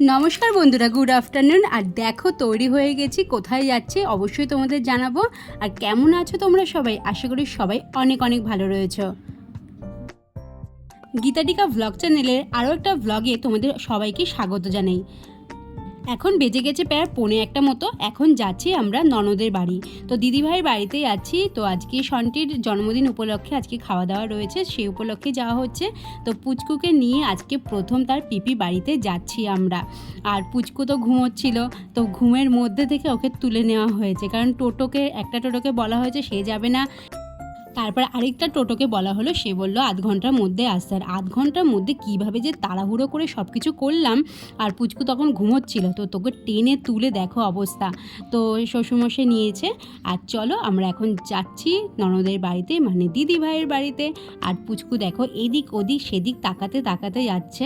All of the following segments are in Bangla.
নমস্কার বন্ধুরা গুড আফটারনুন আর দেখো, তৈরি হয়ে গেছি, কোথায় যাচ্ছি, অবশ্যই তোমাদের জানাব। আর কেমন আছো তোমরা সবাই? আশা করি সবাই অনেক অনেক ভালো রয়েছো। গীতাটিকা ভ্লগ চ্যানেলের আরও একটা ভ্লগে তোমাদের সবাইকে স্বাগত জানাই। এখন বেজে গেছে প্রায় পৌনে একটা মতো। এখন যাচ্ছি আমরা ননদের বাড়ি। তো দিদিভাইয়ের বাড়িতে যাচ্ছি। তো আজকে সন্টির জন্মদিন উপলক্ষে আজকে খাওয়া দাওয়া রয়েছে। সেই উপলক্ষে যাওয়া হচ্ছে। তো পুচকুকে নিয়ে আজকে প্রথম তার পিপি বাড়িতে যাচ্ছি আমরা। আর পুচকু তো ঘুমোচ্ছিল। তো ঘুমের মধ্যে থেকে ওকে তুলে নেওয়া হয়েছে। কারণ টোটোকে, একটা টোটোকে বলা হয়েছে, সে যাবে না। তারপর আরেকটা টোটোকে বলা হলো, সে বলল, আধ ঘণ্টার মধ্যে আসতে আর আধ ঘণ্টার মধ্যে কীভাবে যে তাড়াহুড়ো করে সব কিছু করলাম আর পুচকু তখন ঘুমোচ্ছিল। তো তোকে টেনে তুলে দেখো অবস্থা। তো শ্বশুরমশাই নিয়েছে, আর চলো, আমরা এখন যাচ্ছি ননদের বাড়িতে মানে দিদি ভাইয়ের বাড়িতে। আর পুচকু দেখো, এদিক ওদিক, সেদিক তাকাতে তাকাতে যাচ্ছে।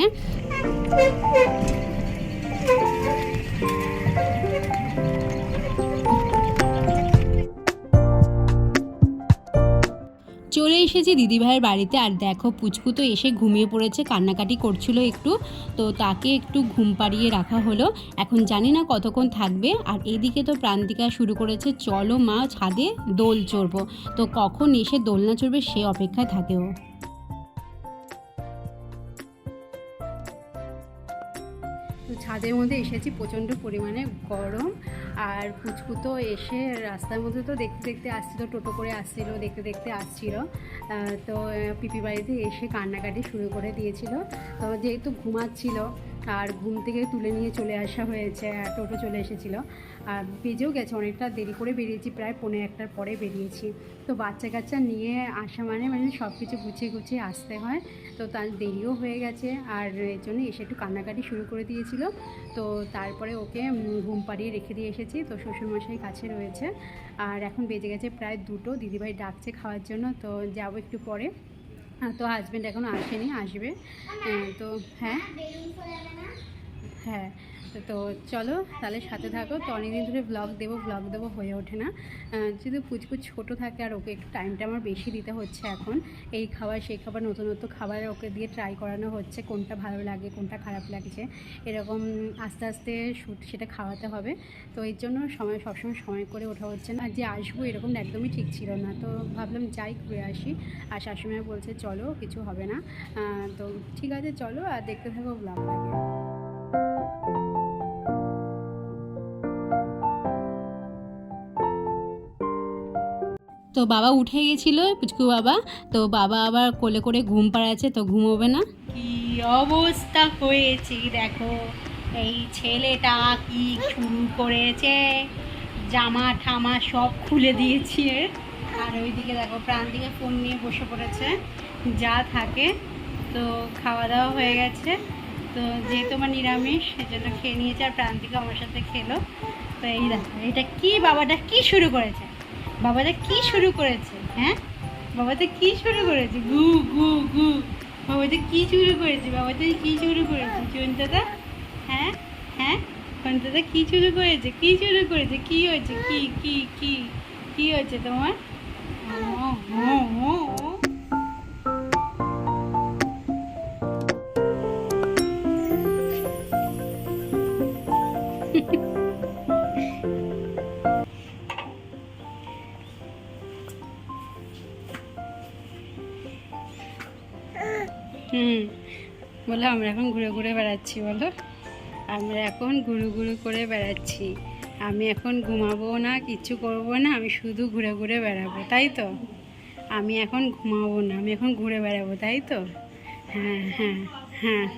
চলে এসেছি দিদিভাইয়ের বাড়িতে। আর দেখো, পুচকু তো এসে ঘুমিয়ে পড়েছে, কান্নাকাটি করছিল একটু। তো তাকে একটু ঘুম পাড়িয়ে রাখা হলো। এখন জানি না কতক্ষণ থাকবে। আর এদিকে তো প্রান্তিকা শুরু করেছে, চলো মা ছাদে দোল চড়বো। তো কখন এসে দোলনা চড়বে সে অপেক্ষায় থাকে ছাদের মধ্যে এসেছি, প্রচণ্ড পরিমাণে গরম। আর ফুচকুতো এসে রাস্তার মধ্যে তো দেখতে দেখতে আসছিল, টোটো করে আসছিল, দেখতে দেখতে আসছিল। তো পিপি বাড়িতে এসে কান্নাকাটি শুরু করে দিয়েছিল। তো যেহেতু ঘুমাচ্ছিল আর ঘুম থেকে তুলে নিয়ে চলে আসা হয়েছে, আর টোটো চলে এসেছিল। আর বেজেও গেছে, অনেকটা দেরি করে বেরিয়েছি, প্রায় পৌনে একটার পরে বেরিয়েছি। তো বাচ্চা কাচ্চা নিয়ে আসা মানে মানে সব কিছু গুছিয়ে গুছিয়ে আসতে হয়। তো তার দেরিও হয়ে গেছে, আর এর জন্য এসে একটু কান্নাকাটি শুরু করে দিয়েছিল। তো তারপরে ওকে ঘুম পাড়িয়ে রেখে দিয়ে এসেছি, তো শ্বশুরমশাই কাছে রয়েছে। আর এখন বেজে গেছে প্রায় দুটো, দিদিভাই ডাকছে খাওয়ার জন্য, তো যাব একটু পরে। তো হাজব্যান্ড এখনও আসেনি আসবে। হ্যাঁ, তো হ্যাঁ। হ্যাঁ। তো- চলো, তাহলে সাথে থাকো। তো অনেকদিন ধরে ব্লগ দেবো ব্লগ দেবো হয়ে ওঠে না। যদি পুচকুচ ছোটো থাকে আর ওকে একটু টাইমটা আমার বেশি দিতে হচ্ছে এখন। এই খাবার, সেই খাবার নতুন নতুন খাবার ওকে দিয়ে ট্রাই করানো হচ্ছে, কোনটা ভালো লাগে, কোনটা খারাপ লাগছে। এরকম আস্তে আস্তে শুট সেটা খাওয়াতে হবে। তো এর জন্য সময়, সবসময় সময় করে ওঠা হচ্ছে না। যে আসব এরকম একদমই ঠিক ছিল না। তো ভাবলাম যাই ঘুরে আসি। আর শাশুড়ি বলছে, চলো, কিছু হবে না। তো ঠিক আছে, চলো, আর দেখতে থাকো ব্লগটাকে তো বাবা উঠে গেছিল, পুচকু বাবা। তো বাবা আবার কোলে করে ঘুম পাড়াচ্ছে, তো ঘুমোবে না। কি অবস্থা হয়েছে দেখো। এই ছেলেটা কি শুরু করেছে? জামা ঠামা সব খুলে দিয়েছি। আর ওইদিকে দেখো প্রান্তিকে ফোন নিয়ে বসে পড়েছে। যা থাকে। তো খাওয়া দাওয়া হয়ে গেছে। তো যেহেতু আমার নিরামিষ, সেজন্য খেয়ে নিয়েছে আর প্রান্তিকা আমার সাথে খেলো। তো এই দেখো, এটা কি বাবাটা কি শুরু করেছে? বাবাটা কি শুরু করেছে হ্যাঁ? বাবাটা কি শুরু করেছে? গু গু গু। বাবাটা কি শুরু করেছে? বাবাটা কি শুরু করেছে? চুনটাদা হ্যাঁ? হ্যাঁ? দাদা কি শুরু করেছে? কি শুরু করেছে? কি হয়েছে? কি কি কি কি হয়েছে তোমার? ও, ও, ও, বলো আমরা এখন ঘুরে ঘুরে বেড়াচ্ছি বলো। আমরা এখন ঘুরু ঘুরু করে বেড়াচ্ছি। আমি এখন ঘুমাবো না, কিছু করব না, আমি শুধু ঘুরে ঘুরে বেড়াবো, তাই তো? আমি এখন ঘুমাবো না, আমি এখন ঘুরে বেড়াবো, তাই তো? হ্যাঁ হ্যাঁ হ্যাঁ।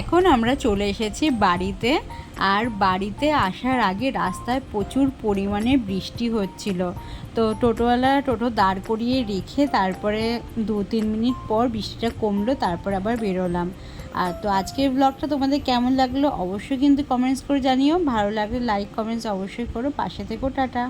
এখন আমরা চলে এসেছি বাড়িতে, আর বাড়িতে আসার আগে রাস্তায় প্রচুর পরিমাণে বৃষ্টি হচ্ছিল। তো টোটোওয়ালা টোটো দাঁড় করিয়ে রেখে তারপরে দু তিন মিনিট পর বৃষ্টিটা কমলো, তারপর আবার বেরোলাম। আর তো আজকের ব্লগটা তোমাদের কেমন লাগল অবশ্যই কিন্তু কমেন্টস করে জানিও। ভালো লাগলে লাইক কমেন্টস অবশ্যই করো। পাশে থেকো, টাটা।